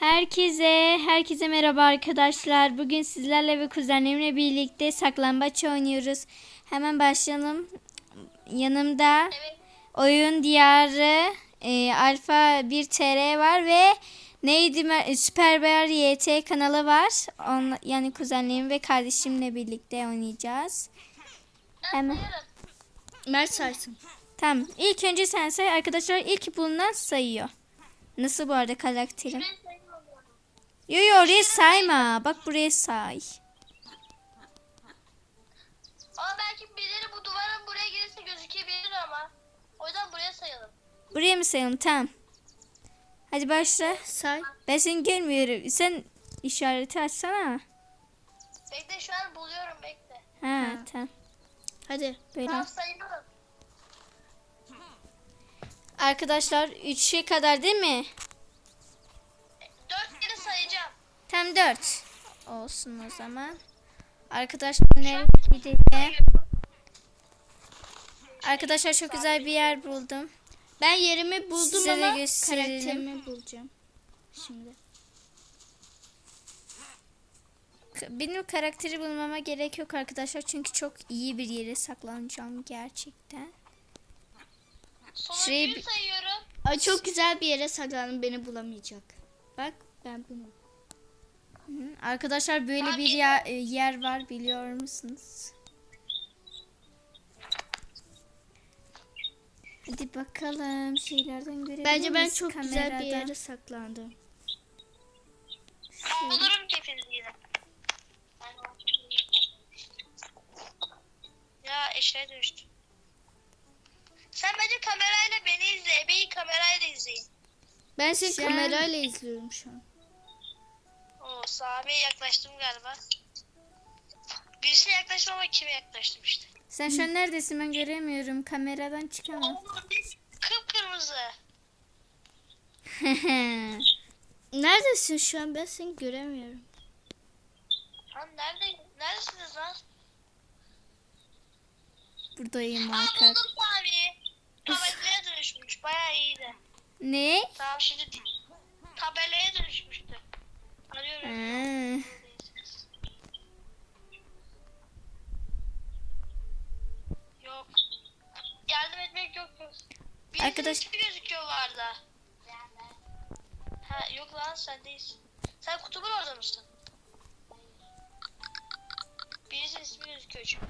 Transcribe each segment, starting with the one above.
Herkese, herkese merhaba arkadaşlar. Bugün sizlerle ve kuzenlerimle birlikte saklambaç oynuyoruz. Hemen başlayalım. Yanımda oyun diyarı e, Alfa 1 TR var ve neydi Süper Bear YT kanalı var. Onla, yani kuzenlerim ve kardeşimle birlikte oynayacağız. Hemen. Mert saysın. Tamam. İlk önce sen say. Arkadaşlar ilk bulunan sayıyor. Nasıl bu arada karakterim? Yo yo oraya sayma. Bak buraya say. Ama belki birileri bu duvarın buraya gelirse gözükebilir ama. O yüzden buraya sayalım. Buraya mı sayalım? Tamam. Hadi başla. Say. Ben seni görmüyorum. Sen işareti açsana. Bekle şu an buluyorum bekle. Ha, tamam. Hadi. Böyle. Tamam sayıyorum. Arkadaşlar 3'e kadar değil mi? Dört sayacağım. Tam 4. Olsun o zaman. Arkadaşlar ne gidelim. Arkadaşlar çok güzel bir yer buldum. Ben yerimi buldum Size ama karakterimi bulacağım. Şimdi. Benim karakteri bulmama gerek yok arkadaşlar. Çünkü çok iyi bir yere saklanacağım gerçekten. Şurayı Sonuncuyu bir- sayıyorum. Ay çok güzel bir yere saklandım beni bulamayacak. Bak ben bunu. Hı, Arkadaşlar böyle bir yer, yer var biliyor musunuz? Hadi bakalım şeylerden görebilir Bence ben çok güzel bir yere saklandım. Ben seni an- kamerayla izliyorum şu an. Oo Sami'ye yaklaştım galiba. Birisine yaklaştım ama kime yaklaştım işte. Sen şu an neredesin ben göremiyorum. Kameradan çıkamam. Kıpkırmızı. Neredesin şu an ben seni göremiyorum. Lan nerede? Neredesiniz lan? Buradayım Aa arkadaşlar. buldum Sami. Tabelaya dönüşmüş. Bayağı iyiydi. Ne? Tamam şimdi tabelaya dönüşmüştü. Arıyorum. Yok. Yardım etmek yok yok. Birisi Arkadaş- ismi gözüküyor vardı. Ha yok lan sen değilsin. Sen kutumun orada mısın? Birisinin ismi gözüküyor çünkü.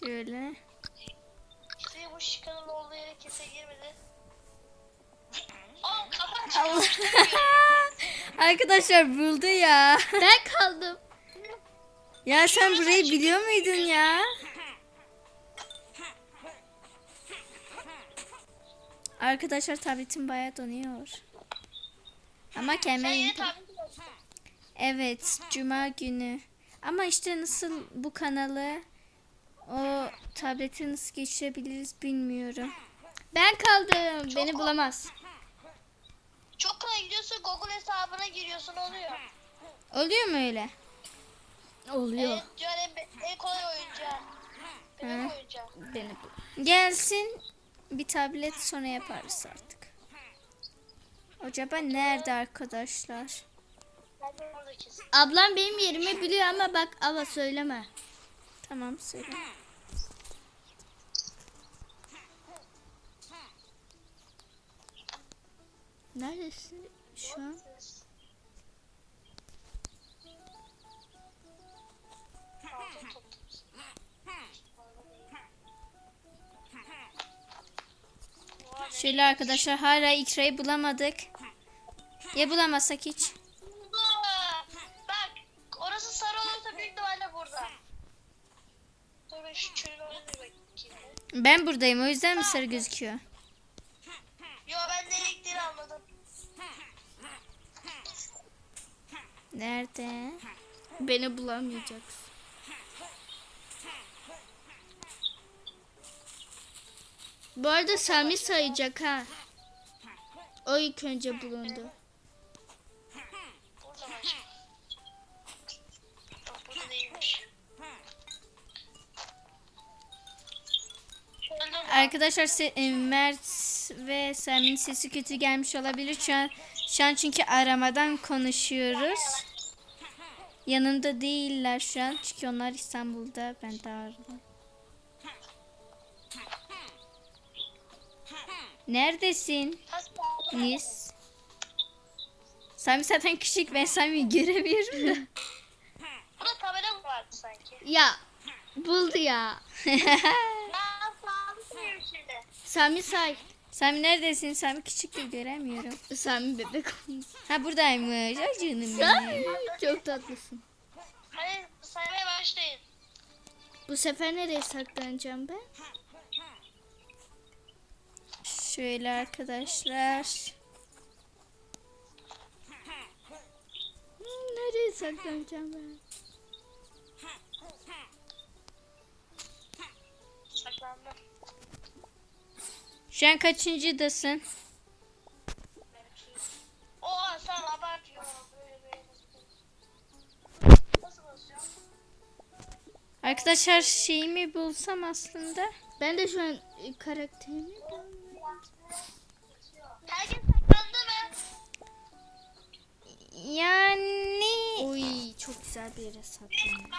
Şöyle. İşte bu şikanın olduğu yere kese girmedi. Oğlum kapat Allah. Arkadaşlar buldu ya. Ben kaldım. Ya sen burayı biliyor muydun ya? Arkadaşlar tabletim bayağı donuyor. Ama kemer. Evet, cuma günü. Ama işte nasıl bu kanalı o tablete nasıl geçirebiliriz bilmiyorum. Ben kaldım. Beni bulamaz. Çok kolay gidiyorsun Google hesabına giriyorsun oluyor. Oluyor mu öyle? Oluyor. Evet diyor en, kolay oyuncağı. Benim Hı. oyuncağı. Beni bul. Gelsin bir tablet sonra yaparız artık. Acaba nerede arkadaşlar? Ablam benim yerimi biliyor ama bak ama söyleme. Tamam söyle. Neredesin şu an? Şöyle arkadaşlar hala ikrayı bulamadık. Ya bulamazsak hiç? Buldu. Bak orası sarı olursa büyük ihtimalle burada. Dur ben şu çölün oraya bir bakayım. Ben buradayım o yüzden mi sarı gözüküyor? Yo ben nereye gittiğini anladım. Nerede? Beni bulamayacaksın. Bu arada Sami sayacak ha. O ilk önce bulundu. Arkadaşlar se- e, Mert ve Sami'nin sesi kötü gelmiş olabilir şu an. Şu an çünkü aramadan konuşuyoruz. Yanımda değiller şu an çünkü onlar İstanbul'da ben de Ağrı'da. Neredesin? Nis. Sami zaten küçük ben Sami'yi göremiyorum da. Burada tabela mı vardı sanki? Ya buldu ya. Sami say. Sami neredesin? Sami küçük de göremiyorum. Sami bebek olmuş. Ha buradaymış. Ay canım Sami benim. çok tatlısın. Hadi saymaya başlayın. Bu sefer nereye saklanacağım ben? Şöyle arkadaşlar. Hmm, nereye saklanacağım ben? Şu an kaçıncıdasın? Oha sen abartıyorsun. Böyle böyle nasıl Nasıl basıyorsun? Arkadaşlar şeyimi bulsam aslında. Ben de şu an e, karakterimi Herkes saklandı mı? Yani Oy çok güzel bir yere saklandım.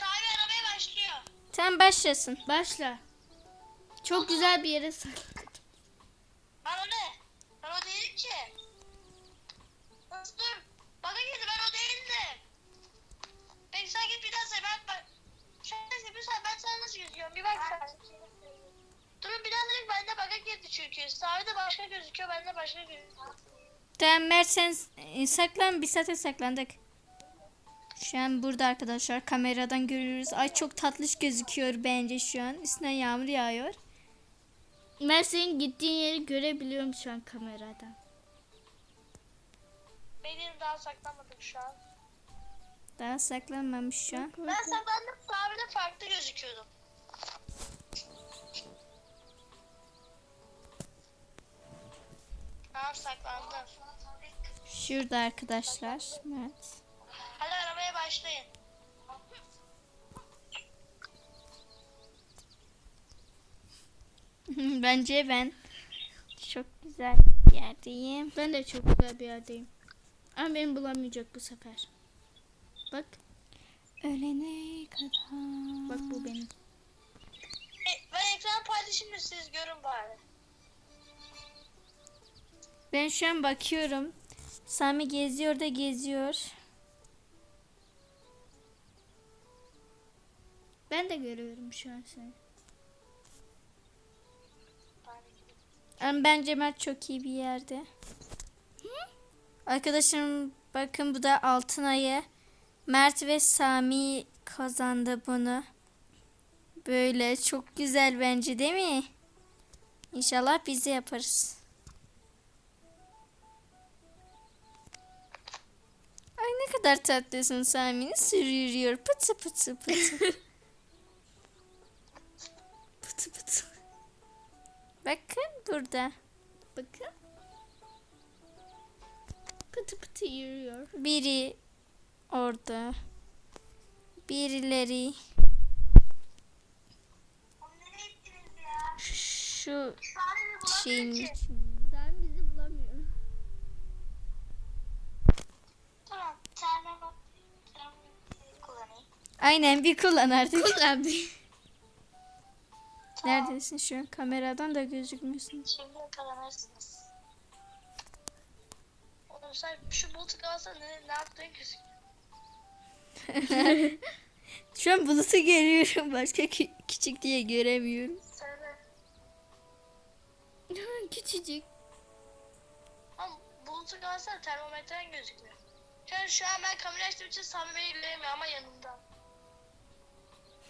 Sahibi aramaya başlıyor. tam başlasın. Başla. Çok güzel bir yere saklandım. Gözüküyorum bir bak sen. Durun bir daha sayayım bende baka girdi çünkü. Sahide başka gözüküyor bende başka gözüküyor. Tamam Mert sen e, saklan. Biz zaten saklandık. Şu an burada arkadaşlar kameradan görüyoruz. Ay çok tatlış gözüküyor bence şu an. Üstüne yağmur yağıyor. Senin gittiğin yeri görebiliyorum şu an kameradan. Benim daha saklanmadım şu an. Daha saklanmamış şu an. Ben saklandım sahide farklı gözüküyordum. Tamam saklandım. Şurada arkadaşlar. Mert. Hadi aramaya başlayın. Bence ben çok güzel bir yerdeyim. Ben de çok güzel bir yerdeyim. Ama beni bulamayacak bu sefer. Bak, Ölene kadar. bak bu benim. E, ben ekran paylaşayım da siz görün bari. Ben şu an bakıyorum. Sami geziyor da geziyor. Ben de görüyorum şu an seni. Ama bence Mert çok iyi bir yerde. Arkadaşlarım bakın bu da altın ayı. Mert ve Sami kazandı bunu. Böyle çok güzel bence değil mi? İnşallah biz de yaparız. Ay ne kadar tatlısın Sami'ni sürüyor. Pıtı pıtı pıtı. Pıtı pıtı. Bakın burada. Bakın. Pıtı pıtı yürüyor. Biri orada. Birileri şu şeyin bulamıyor ki. Sen bizi bulamıyor. Bak. Kullanayım. Aynen bir kullan artık. Kullan bir. Neredesin şu an? Kameradan da gözükmüyorsun. Şimdi yakalanırsınız. Oğlum sen şu bulutu kalsan ne, ne yaptığın gözüküyor. Şu an bulutu görüyorum. Başka kü- küçük diye göremiyorum. Söyle. Küçücük. Ama bulutu kalsan termometren gözükmüyor. Şu an, şu an ben kamera açtığım için Sami Bey'i göremiyor ama yanımda.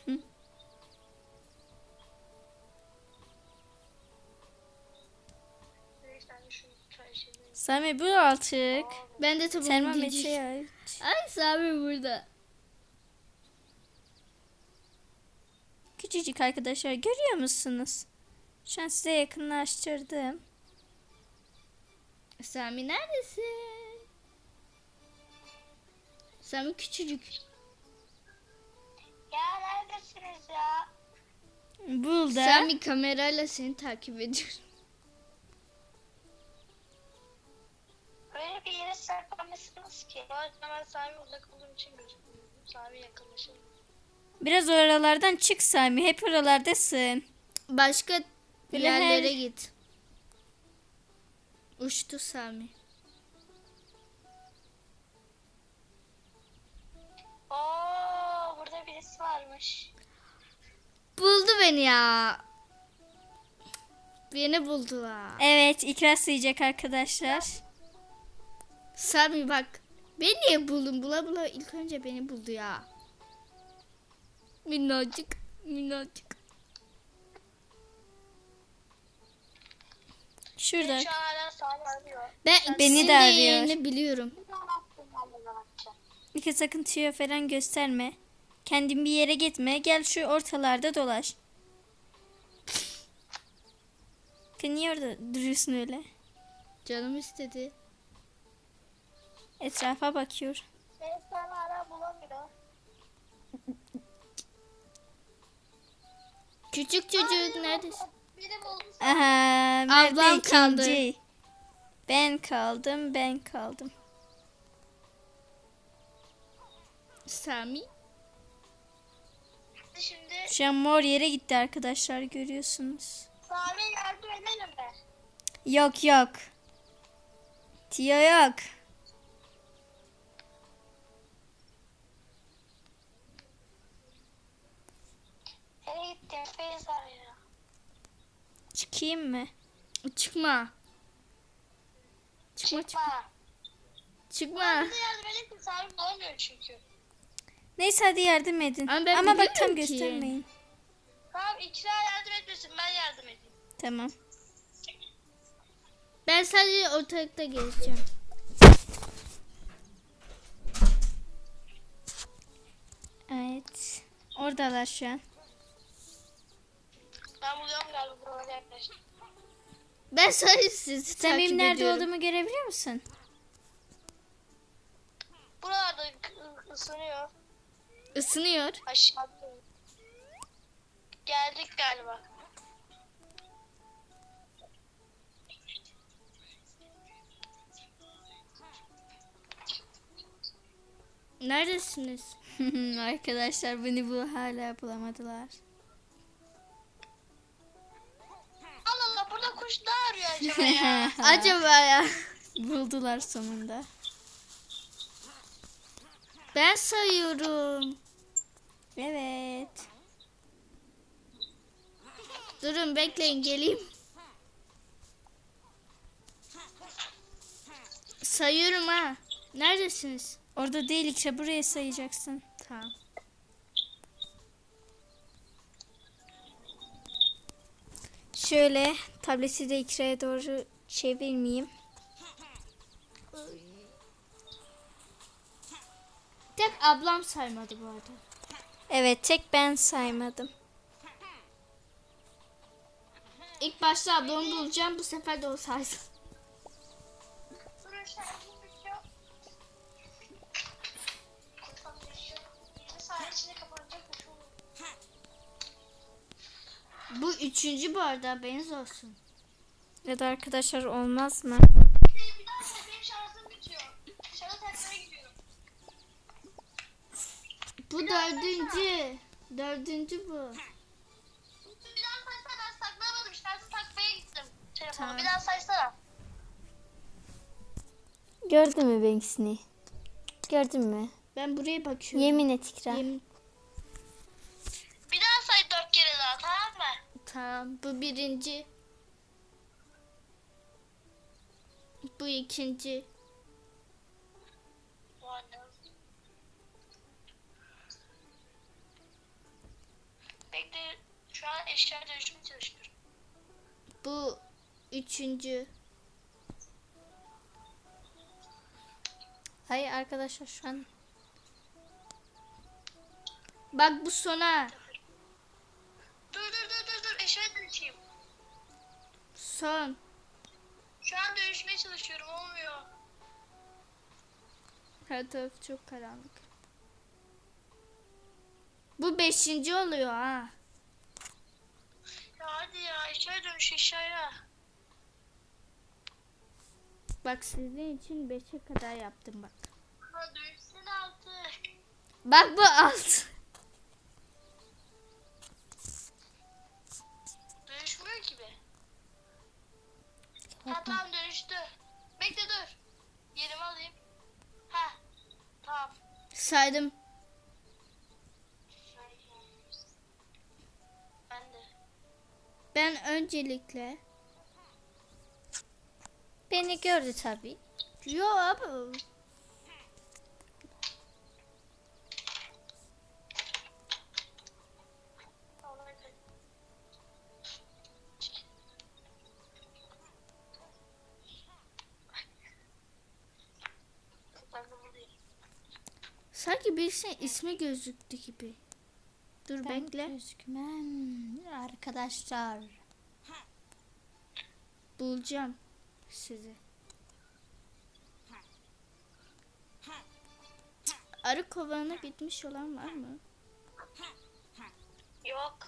Hı. Sami bu artık. Ben de tamam Termometre diyeceğim. aç. Ay Sami burada. Küçücük arkadaşlar görüyor musunuz? Şu an size yakınlaştırdım. Sami neredesin? Sami küçücük. Ya neredesiniz ya? Burada. Sami kamerayla seni takip ediyor. Böyle bir yere saklanmışsınız ki. O zaman Sami uzak olduğum için gözükmüyor. Sami yakınlaşalım. Biraz oralardan çık Sami. Hep oralardasın. Başka Bileler. yerlere git. Uçtu Sami. Varmış. Buldu beni ya. Beni buldu ha. Evet ikra sıyacak arkadaşlar. Sami bak. Beni niye buldun? Bula bula ilk önce beni buldu ya. Minnacık. Minnacık. Şurada. Şu. Ben Beni de arıyor. biliyorum. İlk sakın tüyo falan gösterme. Kendin bir yere gitme. Gel şu ortalarda dolaş. Niye orada duruyorsun öyle? Canım istedi. Etrafa bakıyor. Sen sana ara bulamıyor. Küçük çocuk neredesin? Biri buldu. Aha, Merve Ablam kaldı. ikinci. Ben kaldım, ben kaldım. Sami. Şu an mor yere gitti arkadaşlar görüyorsunuz. Sami yardım edelim mi? Yok yok. Tiyo yok. Nereye gittin Feyza ya? Çıkayım mı? Çıkma. Çıkma çıkma. Çıkma. Bize yardım edin ki Sami bulamıyor çünkü. Neyse hadi yardım edin. Ama ben Ama bak tam ki. göstermeyin. Tamam ikra yardım etmesin ben yardım edeyim. Tamam. Ben sadece ortalıkta gezeceğim. Evet. Oradalar şu an. Ben buluyorum galiba buralara yaklaştım. Ben sadece sizi Sen takip benim nerede ediyorum. olduğumu görebiliyor musun? Buralarda ı- ısınıyor. Isınıyor. Aşağıda. Geldik galiba. Neredesiniz? Arkadaşlar beni bu hala bulamadılar. Allah Allah burada kuş ne arıyor acaba ya? Acaba ya. Buldular sonunda. Ben sayıyorum. Evet. Durun bekleyin geleyim. Sayıyorum ha. Neredesiniz? Orada değil İkra buraya sayacaksın. Tamam. Şöyle tableti de İkra'ya doğru çevirmeyeyim. Tek ablam saymadı bu arada. Evet tek ben saymadım. İlk başta ablamı bulacağım. Bu sefer de o saysın. Bu üçüncü bu arada haberiniz olsun. Ya da arkadaşlar olmaz mı? Bir daha sonra benim şarjım bitiyor. Şarjı takmaya gidiyorum. Bu dördüncü. Dördüncü bu. Bir daha saysana ben saklayamadım. Şarjı takmaya gittim. Telefonu Tamam. bir daha saysana. Gördün mü Banks'ini? Gördün mü? Ben buraya bakıyorum. Yemin et İkra. Yemin- Bir daha say dört kere daha tamam mı? Tamam. Bu birinci. Bu ikinci. Eşya dönüşümü çalışıyorum. Bu üçüncü. Hayır arkadaşlar şu an Bak bu sona. Dur dur dur dur dur eşya dönüşeyim. Son. Şu an dönüşmeye çalışıyorum olmuyor. Her taraf çok karanlık. Bu beşinci oluyor ha. Hadi ya eşya dönüş eşyaya. Bak sizin için beşe kadar yaptım bak. Bak bu alt. Dönüşmüyor ki be. Ha tamam dönüştü. Bekle dur. Yerimi alayım. Ha. Tamam. Saydım. Öncelikle. Beni gördü tabii. Yo abi. Sanki birisinin ismi gözüktü gibi. Dur Ben bekle. gözükmem arkadaşlar. Bulacağım sizi. Arı kovanı bitmiş olan var mı? Yok.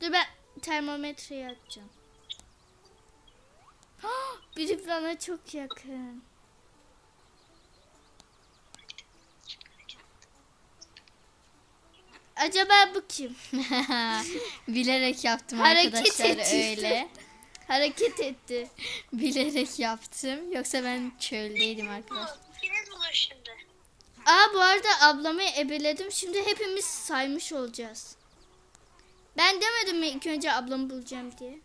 Dur ben termometreyi açacağım. Biri bana çok yakın. Acaba bu kim? Bilerek yaptım Hareket arkadaşlar etti. öyle. Hareket etti. Bilerek yaptım. Yoksa ben çöldeydim arkadaşlar. İkiniz bulun şimdi. Aa bu arada ablamı ebeledim. Şimdi hepimiz saymış olacağız. Ben demedim mi ilk önce ablamı bulacağım diye.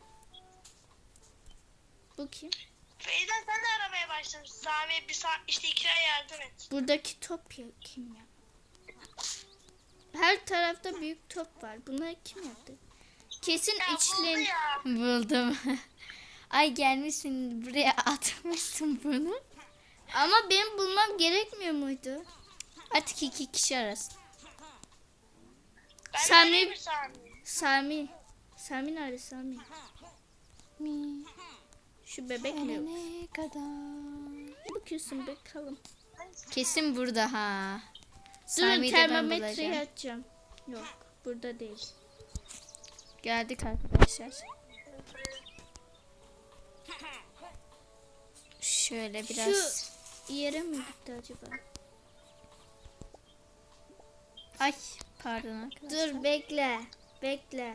Bu kim? Feyza sen de aramaya başladın. Sami bir saat işte ikra yardım et. Buradaki top ya kim ya? Her tarafta büyük top var. Bunları kim yaptı? Kesin Ya içlerin. Buldum. Ay gelmişsin buraya atmışsın bunu. Ama benim bulmam gerekmiyor muydu? Artık iki kişi arasın. Ben Sami- Sami. Sami. Sami nerede Sami? Mi Şu bebek mi? yok? ne kadar. Bakıyorsun bakalım. Kesin burada ha. Durun termometreyi açacağım. Yok burada değil. Geldik arkadaşlar. Şöyle biraz. Şu yere mi gitti acaba? Ay pardon arkadaşlar. Dur bekle. Bekle.